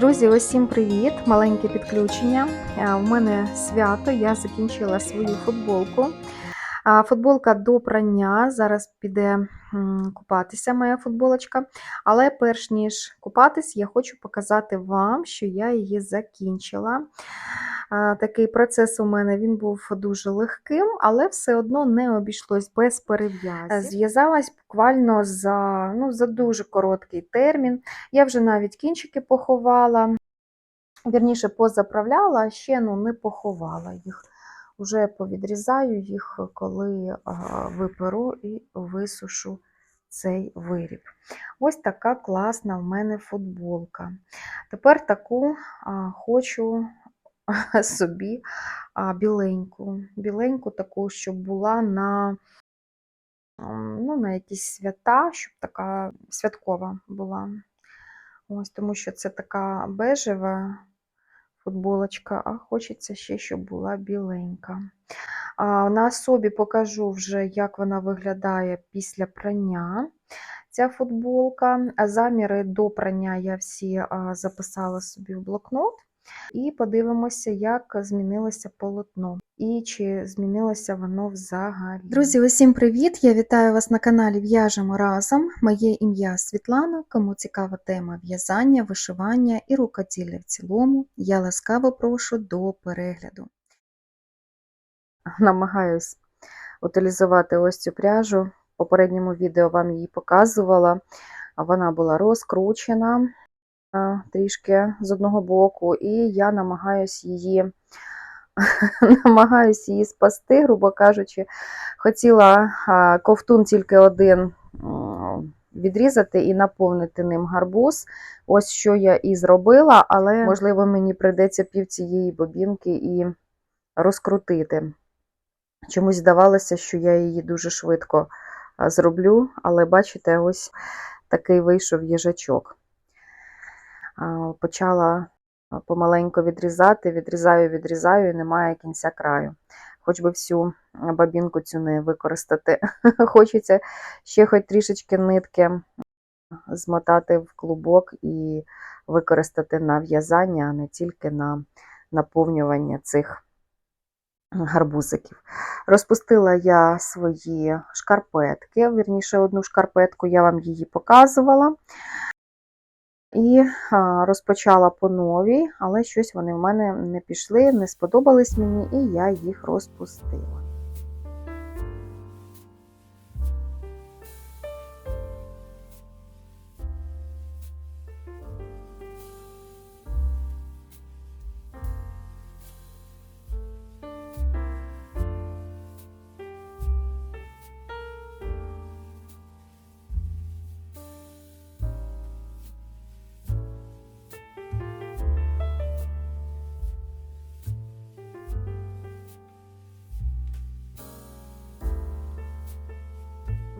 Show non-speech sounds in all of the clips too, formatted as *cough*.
Друзі, усім привіт! Маленьке підключення. Е, У мене свято, я закінчила свою футболку. Футболка до прання. Зараз піде купатися моя футболочка. Але перш ніж купатись, я хочу показати вам, що я її закінчила. Такий процес у мене він був дуже легким, але все одно не обійшлось без перев'язів. Зв'язалась буквально за, ну, за дуже короткий термін. Я вже навіть кінчики поховала, вірніше позаправляла, а ще ну, не поховала їх. Уже повідрізаю їх, коли виперу і висушу цей виріб. Ось така класна в мене футболка. Тепер таку хочу *laughs* собі біленьку. Біленьку таку, щоб була на, ну, на якісь свята, щоб така святкова була. Ось, тому що це така бежева футболочка, а хочеться ще, щоб була біленька. А, на особі покажу вже, як вона виглядає після прання. Ця футболка. Заміри до прання я всі записала собі в блокнот. І подивимося, як змінилося полотно. І чи змінилося воно взагалі. Друзі, усім привіт! Я вітаю вас на каналі В'яжемо разом. Моє ім'я Світлана. Кому цікава тема в'язання, вишивання і рукоділля в цілому, я ласкаво прошу до перегляду. Намагаюсь утилізувати ось цю пряжу. В попередньому відео вам її показувала. Вона була розкручена трішки з одного боку, і я намагаюсь її *laughs* намагаюсь її спасти, грубо кажучи. Хотіла ковтун тільки один відрізати і наповнити ним гарбуз. Ось що я і зробила, але можливо мені прийдеться пів цієї бобінки і розкрутити. Чомусь здавалося, що я її дуже швидко зроблю, але бачите, ось такий вийшов їжачок. Почала помаленьку відрізати, відрізаю, відрізаю, і немає кінця краю. Хоч би всю бабінку цю не використати. *laughs* Хочеться ще хоч трішечки нитки змотати в клубок і використати на в'язання, а не тільки на наповнювання цих гарбузиків. Розпустила я свої шкарпетки, вірніше, одну шкарпетку, я вам її показувала. І розпочала по новій, але щось вони в мене не пішли, не сподобались мені, і я їх розпустила.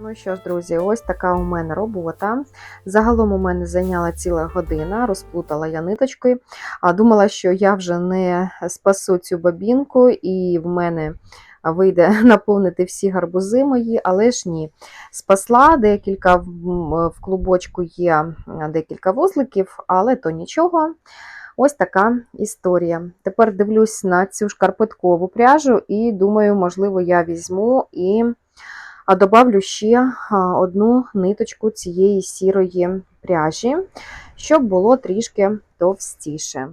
Ну що ж, друзі, ось така у мене робота. Загалом у мене зайняла ціла година, розплутала я ниточкою. А думала, що я вже не спасу цю бабінку, і в мене вийде *laughs* наповнити всі гарбузи мої, але ж ні. Спасла декілька в клубочку є декілька вузликів, але то нічого. Ось така історія. Тепер дивлюсь на цю шкарпеткову пряжу і думаю, можливо, я візьму і а добавлю ще одну ниточку цієї сірої пряжі, щоб було трішки товстіше.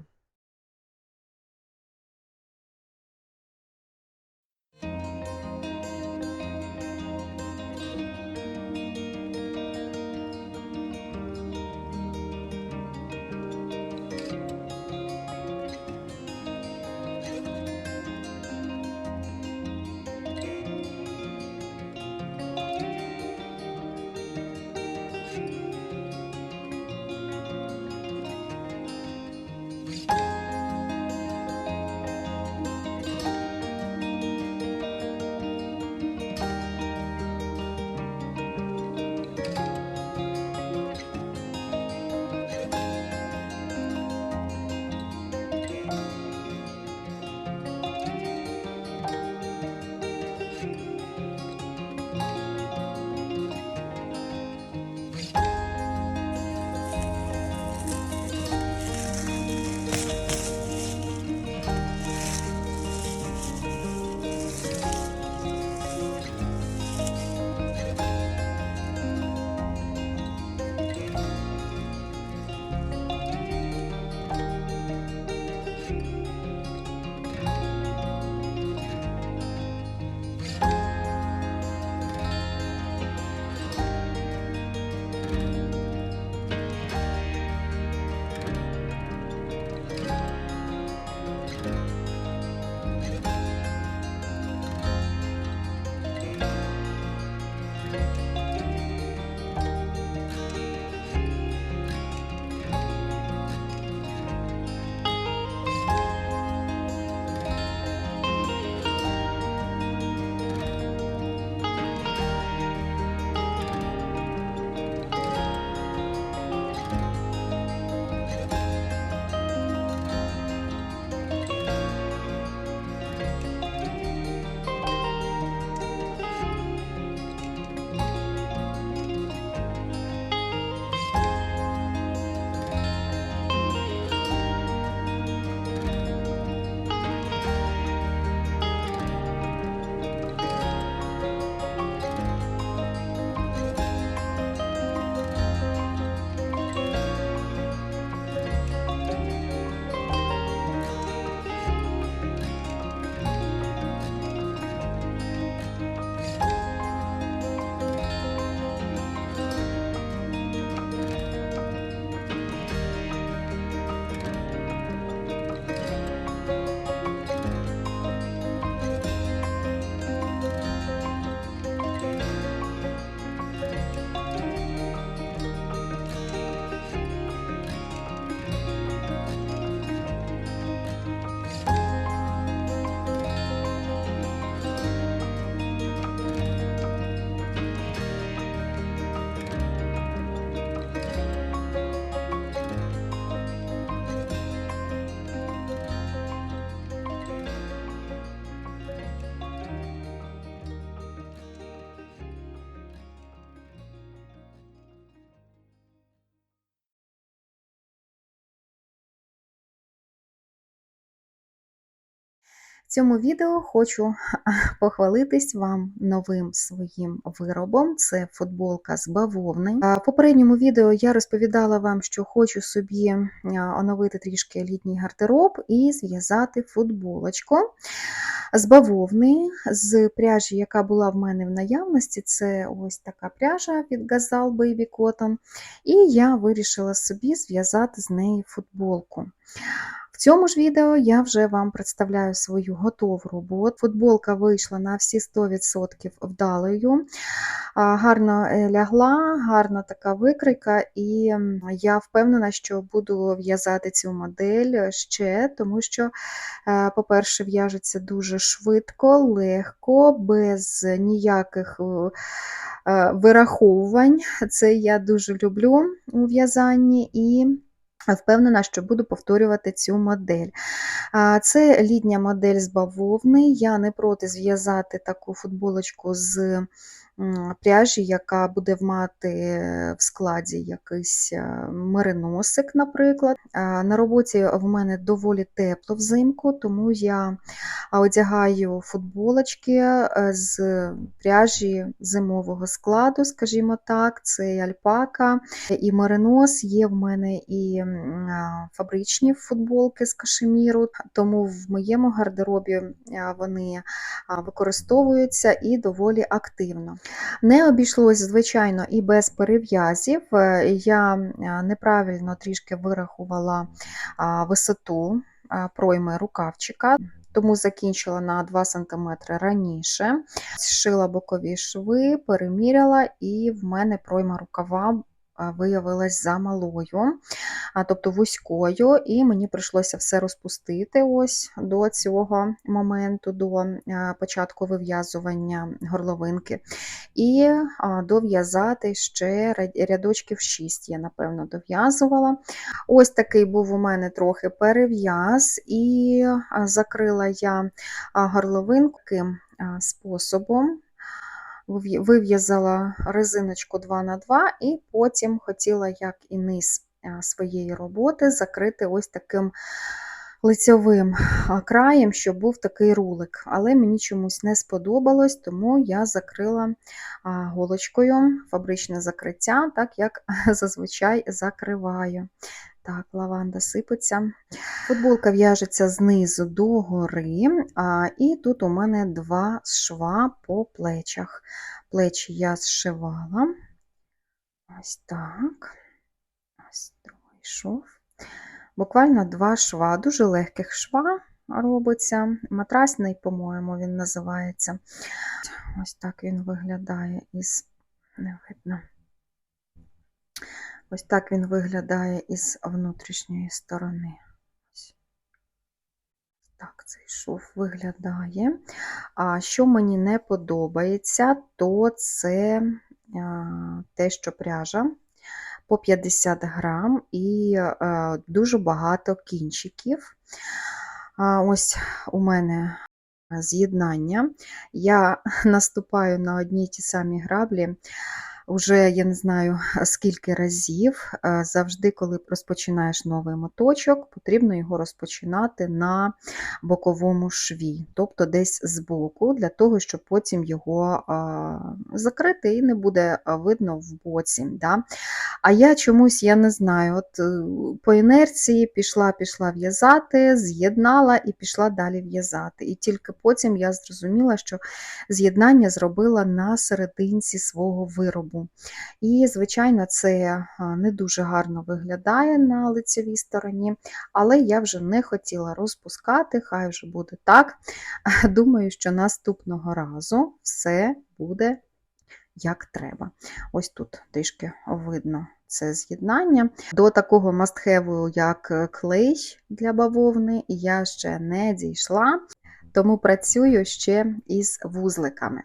В цьому відео хочу похвалитись вам новим своїм виробом. Це футболка з бавовни. В попередньому відео я розповідала вам, що хочу собі оновити трішки літній гардероб і зв'язати футболочку з бавовни, з пряжі, яка була в мене в наявності. Це ось така пряжа від Gazal Baby Cotton. І я вирішила собі зв'язати з неї футболку. В цьому ж відео я вже вам представляю свою готову роботу. Футболка вийшла на всі 100% вдалою, гарно е, лягла, гарна така викройка, і я впевнена, що буду в'язати цю модель ще, тому що, е, по-перше, в'яжеться дуже швидко, легко, без ніяких е, вираховувань. Це я дуже люблю у в'язанні. і Впевнена, що буду повторювати цю модель. Це літня модель з бавовни. Я не проти зв'язати таку футболочку з пряжі, яка буде мати в складі якийсь е, мериносик, наприклад. На роботі в мене доволі тепло взимку, тому я одягаю футболочки е, з пряжі зимового складу, скажімо так, це альпака і меринос, є в мене і фабричні футболки з кашеміру, тому в моєму гардеробі вони використовуються і доволі активно. Не обійшлось, звичайно, і без перев'язів. Е, Я неправильно трішки вирахувала висоту пройми рукавчика. Тому закінчила на 2 см раніше, зшила бокові шви, переміряла, і в мене пройма рукава виявилась замалою, тобто вузькою, і мені прийшлося все розпустити ось до цього моменту, до початку вив'язування горловинки. І дов'язати ще рядочків 6, я, напевно, дов'язувала. Ось такий був у мене трохи перев'яз, і закрила я а, способом. Вив'я- Вив'язала резиночку 2 на 2 і потім хотіла, як і низ своєї роботи, закрити ось таким лицьовим краєм, щоб був такий рулик. Але мені чомусь не сподобалось, тому я закрила голочкою фабричне закриття, так як *laughs* зазвичай закриваю. Так, лаванда сипеться. Футболка в'яжеться знизу до гори, а, і тут у мене два шва по плечах. Плечі я зшивала. Ось так. Ось другий шов. Буквально два шва, дуже легких шва робиться. Матрасний, по-моєму, він називається. Ось так він виглядає із не видно. Ось так він виглядає із внутрішньої сторони. Так, цей шов виглядає. А що мені не подобається, то це а, те, що пряжа по 50 грам і а, дуже багато кінчиків. А, ось у мене з'єднання. Я *laughs* наступаю на одні ті самі граблі. Уже я не знаю скільки разів. Завжди, коли розпочинаєш новий моточок, потрібно його розпочинати на боковому шві, тобто десь збоку, для того, щоб потім його закрити і не буде видно в боці. Да? А я чомусь, я не знаю, от е, по інерції пішла, пішла в'язати, з'єднала і пішла далі в'язати. І тільки потім я зрозуміла, що з'єднання зробила на серединці свого виробу. І, звичайно, це не дуже гарно виглядає на лицевій стороні, але я вже не хотіла розпускати, хай вже буде так. *laughs* Думаю, що наступного разу все буде як треба. Ось тут трішки видно це з'єднання. До такого мастхеву, як клей для бавовни, я ще не дійшла, тому працюю ще із вузликами.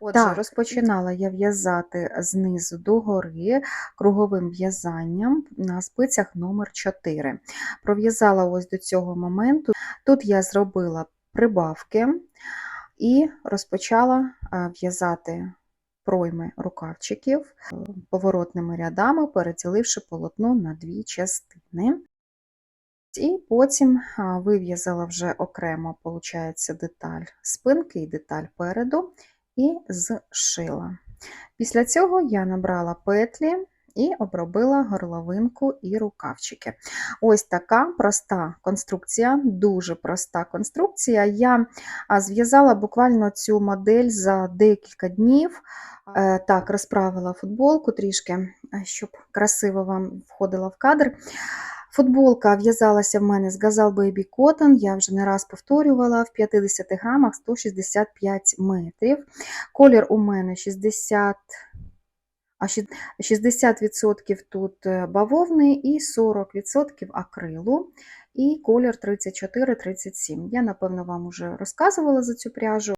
Отже, Так. розпочинала я в'язати знизу до гори круговим в'язанням на спицях номер 4. Пров'язала ось до цього моменту. Тут я зробила прибавки і розпочала в'язати пройми рукавчиків е, поворотними рядами, переділивши полотно на дві частини. І потім вив'язала вже окремо, виходить, деталь спинки і деталь переду і зшила. Після цього я набрала петлі і обробила горловинку і рукавчики. Ось така проста конструкція, дуже проста конструкція. Я зв'язала буквально цю модель за декілька днів. Е, Так, розправила футболку трішки, щоб красиво вам входила в кадр. Футболка в'язалася в мене з Gazal Baby Cotton, я вже не раз повторювала, в 50 грамах 165 метрів. Колір у мене 60. А 60% тут е, бавовни і 40% акрилу. І колір 34-37. Я, напевно, вам вже розказувала за цю пряжу.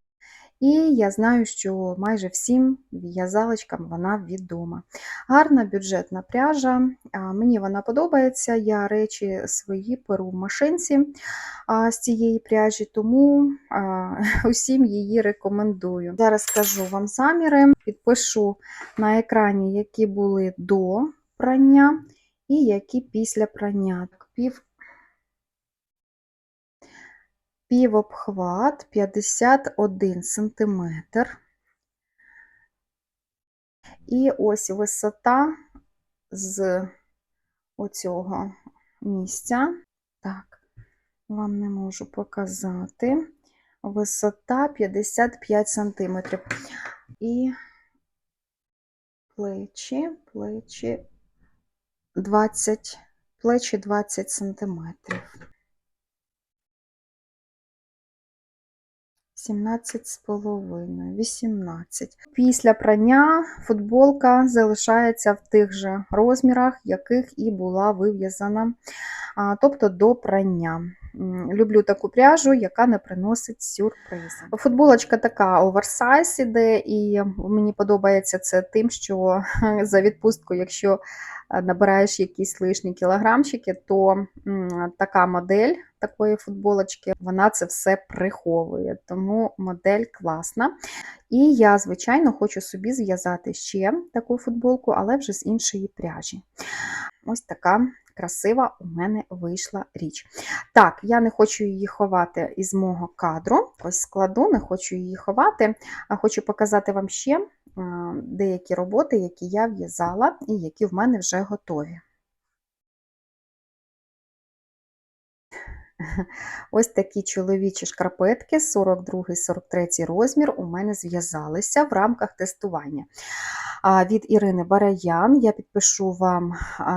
І я знаю, що майже всім в'язалочкам вона відома. Гарна бюджетна пряжа, мені вона подобається. Я речі свої перу в машинці з цієї пряжі, тому *laughs* усім її рекомендую. Зараз скажу вам заміри, підпишу на екрані, які були до прання і які після прання. Пів Півобхват 51 см. І ось висота з оцього місця. Так, вам не можу показати. Висота 55 см. І плечі, плечі 20, плечі 20 сантиметрів. 17,5, 18. Після прання футболка залишається в тих же розмірах, яких і була вив'язана, тобто до прання. Люблю таку пряжу, яка не приносить сюрпризи. Футболочка така оверсайз іде, і мені подобається це тим, що *laughs* за відпустку, якщо е, набираєш якісь лишні кілограмчики, то така модель такої футболочки, вона це все приховує. Тому модель класна. І я, звичайно, хочу собі зв'язати ще таку футболку, але вже з іншої пряжі. Ось така красива у мене вийшла річ. Так, я не хочу її ховати із мого кадру. Ось складу, не хочу її ховати, а хочу показати вам ще е, деякі роботи, які я в'язала і які в мене вже готові. *laughs* Ось такі чоловічі шкарпетки, 42-43 розмір, у мене зв'язалися в рамках тестування. Від Ірини Бараян я підпишу вам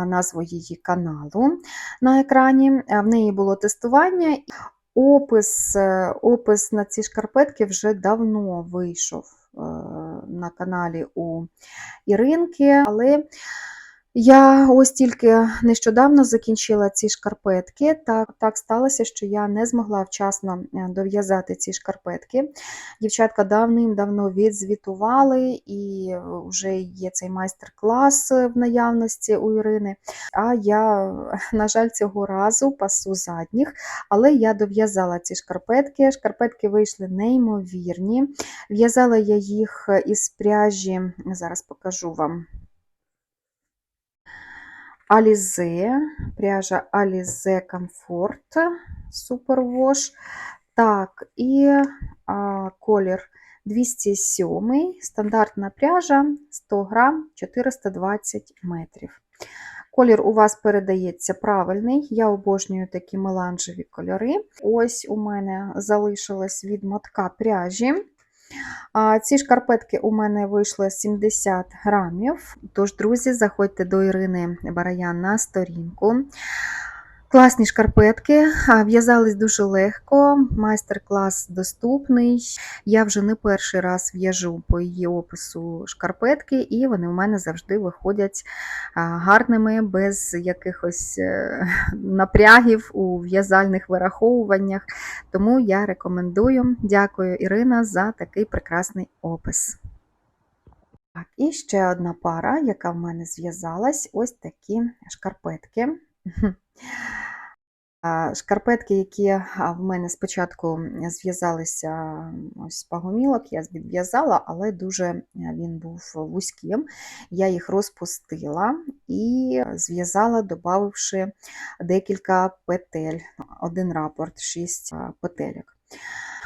назву її каналу на екрані. В неї було тестування. Опис, е, опис на ці шкарпетки вже давно вийшов е, на каналі у Іринки, але я ось тільки нещодавно закінчила ці шкарпетки. Так, так сталося, що я не змогла вчасно е, дов'язати ці шкарпетки. Дівчатка давним-давно відзвітували, і вже є цей майстер-клас в наявності у Ірини. А я, *laughs* на жаль, цього разу пасу задніх, але я дов'язала ці шкарпетки. Шкарпетки вийшли неймовірні. В'язала я їх із пряжі, зараз покажу вам. Alize, пряжа Alize Comfort Superwash. Так, і а, колір 207, стандартна пряжа 100 грам 420 метрів. Колір у вас передається правильний, я обожнюю такі меланжеві кольори. Ось у мене залишилось від мотка пряжі. Ці шкарпетки у мене вийшли 70 грамів. Тож, друзі, заходьте до Ірини Бараян на сторінку. Класні шкарпетки, в'язались дуже легко, майстер-клас доступний. Я вже не перший раз в'яжу по її опису шкарпетки, і вони у мене завжди виходять гарними, без якихось е, напрягів у в'язальних вираховуваннях. Тому я рекомендую. Дякую, Ірина, за такий прекрасний опис. Так, і ще одна пара, яка в мене зв'язалась, ось такі шкарпетки. *laughs* Шкарпетки, які в мене спочатку зв'язалися з пагомілок, я відв'язала, але дуже е, він був вузьким. Я їх розпустила і зв'язала, додавши декілька петель, один рапорт, 6 петельок.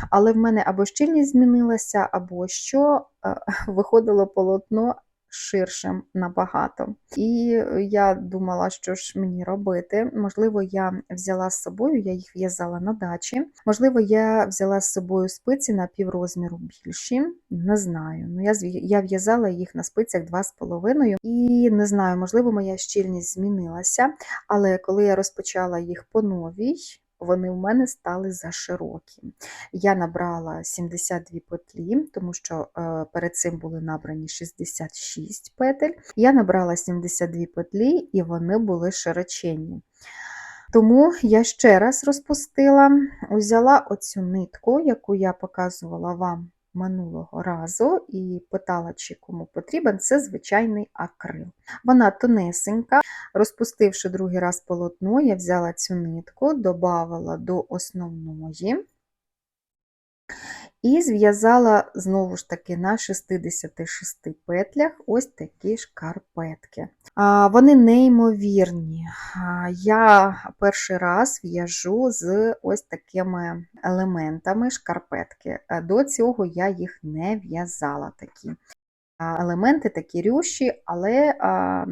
Але в мене або щільність змінилася, або що е, *laughs* виходило полотно ширшим набагато. І я думала, що ж мені робити. Можливо, я взяла з собою, я їх в'язала на дачі. Можливо, я взяла з собою спиці на піврозміру більші. Не знаю. Ну, Я в'язала їх на спицях 2,5. І не знаю, можливо, моя щільність змінилася, але коли я розпочала їх по новій, вони в мене стали заширокі. Я набрала 72 петлі, тому що е, перед цим були набрані 66 петель. Я набрала 72 петлі, і вони були широченні. Тому я ще раз розпустила, взяла оцю нитку, яку я показувала вам минулого разу, і питала, чи кому потрібен, це звичайний акрил. Вона тонесенька. Розпустивши другий раз полотно, я взяла цю нитку, додавала до основної. І зв'язала знову ж таки на 66 петлях ось такі шкарпетки. Вони неймовірні. Я перший раз в'яжу з ось такими елементами шкарпетки. До цього я їх не в'язала такі. Елементи такі рющі, але а,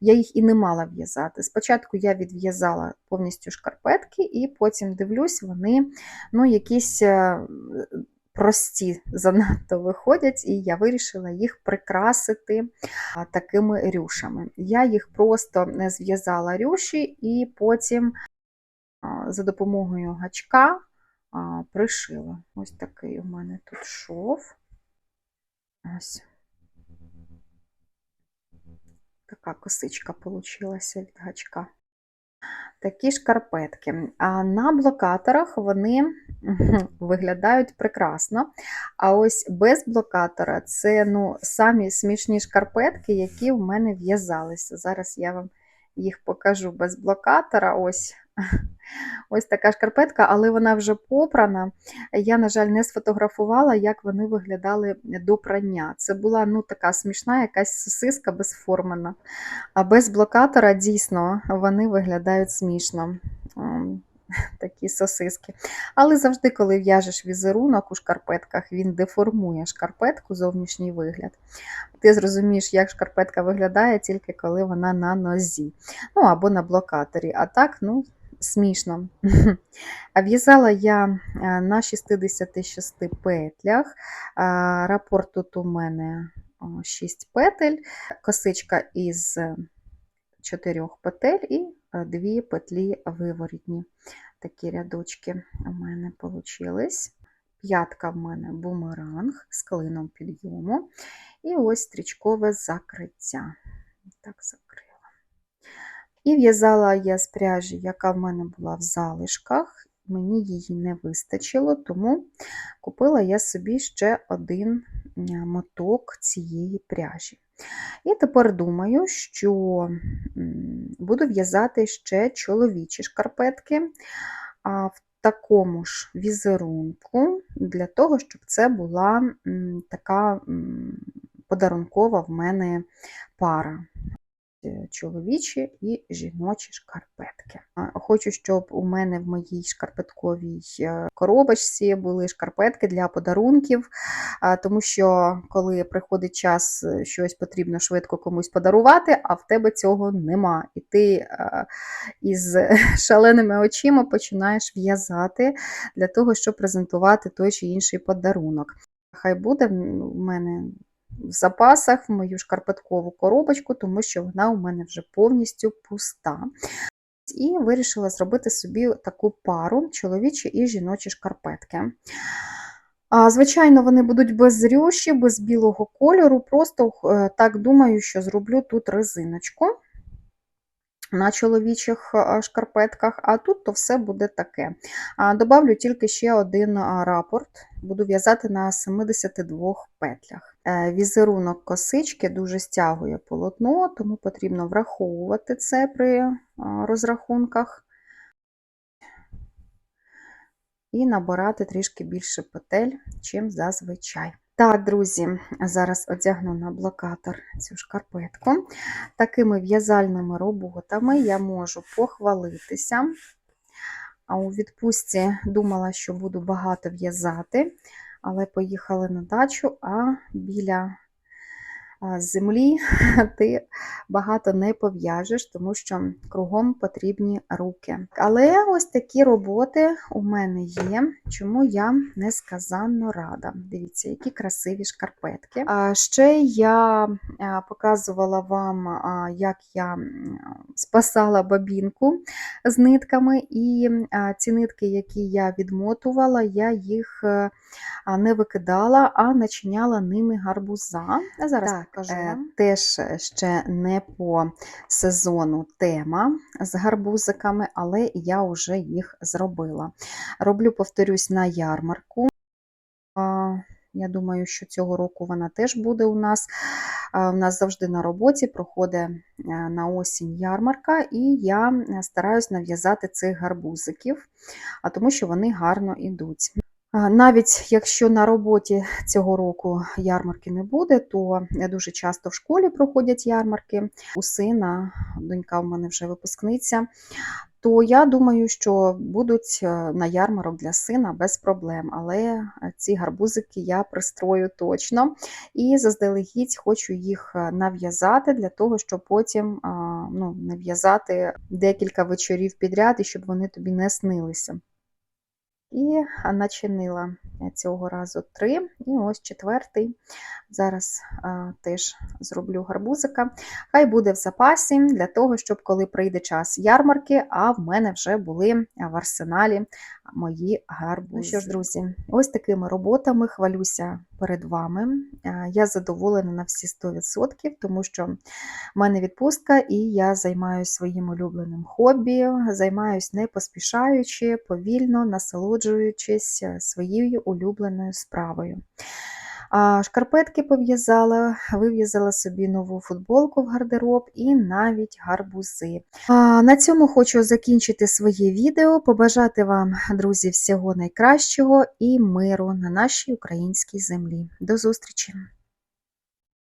я їх і не мала в'язати. Спочатку я відв'язала повністю шкарпетки, і потім дивлюсь, вони ну, якісь е, прості занадто виходять, і я вирішила їх прикрасити такими рюшами. Я їх просто не зв'язала рюші, і потім за допомогою гачка пришила. Ось такий у мене тут шов. Ось. Така косичка получилася від гачка. Такі шкарпетки. А на блокаторах вони виглядають прекрасно. А ось без блокатора це ну, самі смішні шкарпетки, які в мене в'язалися. Зараз я вам їх покажу без блокатора. Ось ось така шкарпетка, але вона вже попрана. Я, на жаль, не сфотографувала, як вони виглядали до прання. Це була ну, така смішна якась сосиска безформена. А без блокатора дійсно вони виглядають смішно. Такі сосиски. Але завжди, коли в'яжеш візерунок у шкарпетках, він деформує шкарпетку, зовнішній вигляд. Ти зрозумієш, як шкарпетка виглядає, тільки коли вона на нозі. Ну або на блокаторі. А так, ну, смішно. *laughs* В'язала я е, на 66 петлях. Рапорт тут у мене 6 петель, косичка із 4 петель і 2 петлі виворітні. Такі рядочки у мене вийшли. П'ятка в мене бумеранг з клином підйому. І ось стрічкове закриття. Так, закрила. І в'язала я з пряжі, яка в мене була в залишках. Мені її не вистачило, тому купила я собі ще один моток цієї пряжі. І тепер думаю, що буду в'язати ще чоловічі шкарпетки в такому ж візерунку, для того, щоб це була така подарункова в мене пара. Е, чоловічі і жіночі шкарпетки. Хочу, щоб у мене в моїй шкарпетковій е, коробочці були шкарпетки для подарунків, тому що коли приходить час, е, щось потрібно швидко комусь подарувати, а в тебе цього нема. І ти із *laughs* шаленими очима починаєш в'язати для того, щоб презентувати той чи інший подарунок. Хай буде в мене в запасах в мою шкарпеткову коробочку, тому що вона у мене вже повністю пуста. І вирішила зробити собі таку пару чоловічі і жіночі шкарпетки. Звичайно, вони будуть без рюші, без білого кольору. Просто е, так думаю, що зроблю тут резиночку на чоловічих шкарпетках, а тут то все буде таке. Добавлю тільки ще один рапорт, буду в'язати на 72 петлях. Е, візерунок косички дуже стягує полотно, тому потрібно враховувати це при розрахунках. І набирати трішки більше петель, чим зазвичай. Так, друзі, зараз одягну на блокатор цю шкарпетку. Такими в'язальними роботами я можу похвалитися. А у відпустці думала, що буду багато в'язати, але поїхали на дачу, а біля землі *laughs* ти багато не пов'яжеш, тому що кругом потрібні руки. Але ось такі роботи у мене є, чому я несказанно рада. Дивіться, які красиві шкарпетки. А ще я показувала вам, як я спасала бабінку з нитками, і ці нитки, які я відмотувала, я їх не викидала, а начиняла ними гарбуза. Зараз так покажу е. Теж ще не по сезону тема з гарбузиками, але я вже їх зробила. Роблю, повторюсь, на ярмарку. Я думаю, що цього року вона теж буде у нас. У нас завжди на роботі проходить е, на осінь ярмарка, і я стараюсь нав'язати цих гарбузиків, тому що вони гарно йдуть. Навіть якщо на роботі цього року ярмарки не буде, то дуже часто в школі проходять ярмарки. У сина, донька в мене вже випускниця, то я думаю, що будуть е, на ярмарок для сина без проблем. Але е, ці гарбузики я пристрою точно. І заздалегідь хочу їх е, нав'язати для того, щоб потім ну, нав'язати декілька вечорів підряд і щоб вони тобі не снилися. І начинила цього разу три. І ось четвертий. Зараз а, теж зроблю гарбузика. Хай буде в запасі для того, щоб коли прийде час ярмарки, а в мене вже були в арсеналі мої гарбузи. Ну що ж, друзі, ось такими роботами хвалюся перед вами. Я задоволена на всі 100%, тому що в мене відпустка, і я займаюся своїм улюбленим хобі, займаюся не поспішаючи, повільно насолоджуючись своєю улюбленою справою. Шкарпетки пов'язала, вив'язала собі нову футболку в гардероб і навіть гарбузи. На цьому хочу закінчити своє відео, побажати вам, друзі, всього найкращого і миру на нашій українській землі. До зустрічі!